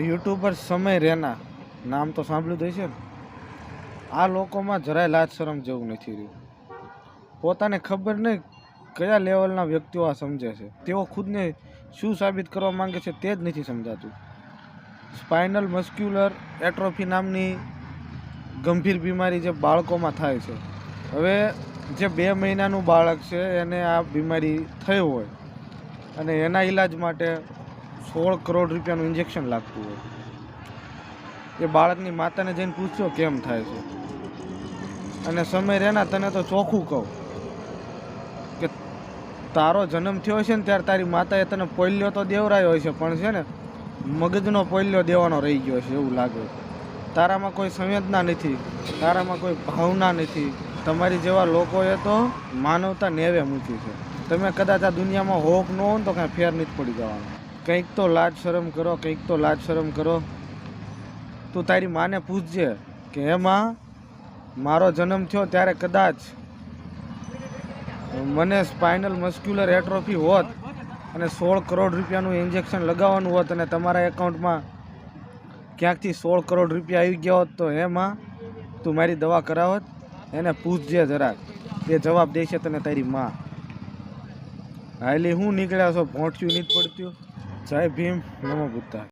YouTuber સમય રેના, નામ તો સાંભળ્યું જ છે ને. આ લોકોમાં જરાય લાજ શરમ જેવું નથી રહ્યું. પોતાને ખબર નહીં કયા લેવલના વ્યક્તિઓ આ સમજે છે. તેઓ ખુદને શું સાબિત કરવા માંગે છે તે જ નથી સમજાતું. સ્પાઇનલ મસ્ક્યુલર એટ્રોફી નામની ગંભીર બીમારી જે બાળકોમાં થાય છે. હવે જે બે મહિનાનું બાળક છે, એને આ બીમારી થઈ હોય અને એના ઈલાજ માટે સોળ કરોડ રૂપિયાનું ઇન્જેક્શન લાગતું હોય. એ બાળકની માતાને જઈને પૂછ્યો, કેમ થાય છે? અને સમય રહેના તને તો ચોખ્ખું કહું કે તારો જન્મ થયો છે ને ત્યારે તારી માતાએ તને પોલ્યો તો દેવરાયો હોય છે પણ છે ને, મગજનો પોલ્યો દેવાનો રહી ગયો છે એવું લાગે. તારામાં કોઈ સંવેદના નથી, તારામાં કોઈ ભાવના નથી. તમારી જેવા લોકોએ તો માનવતા નેવે મૂકી છે. તમે કદાચ આ દુનિયામાં હોક ન હો તો કાંઈ ફેર નથી પડી જવાનું. કંઈક તો લાજ શરમ કરો, કંઈક તો લાજ શરમ કરો. તું તારી માને પૂછજે કે એમાં મારો જન્મ થયો ત્યારે કદાચ મને સ્પાઇનલ મસ્ક્યુલર એટ્રોફી હોત અને સોળ કરોડ રૂપિયાનું ઇન્જેક્શન લગાવવાનું હોત અને તમારા એકાઉન્ટમાં ક્યાંકથી સોળ કરોડ રૂપિયા આવી ગયા હોત તો એમાં તું મારી દવા કરાવત, એને પૂછજે જરાક. એ જવાબ દેશે તને તારી માં. હાલી હું નીકળ્યા છો પહોંચ્યું નહીં જ પડતું. जय भीम नमो बुद्धाय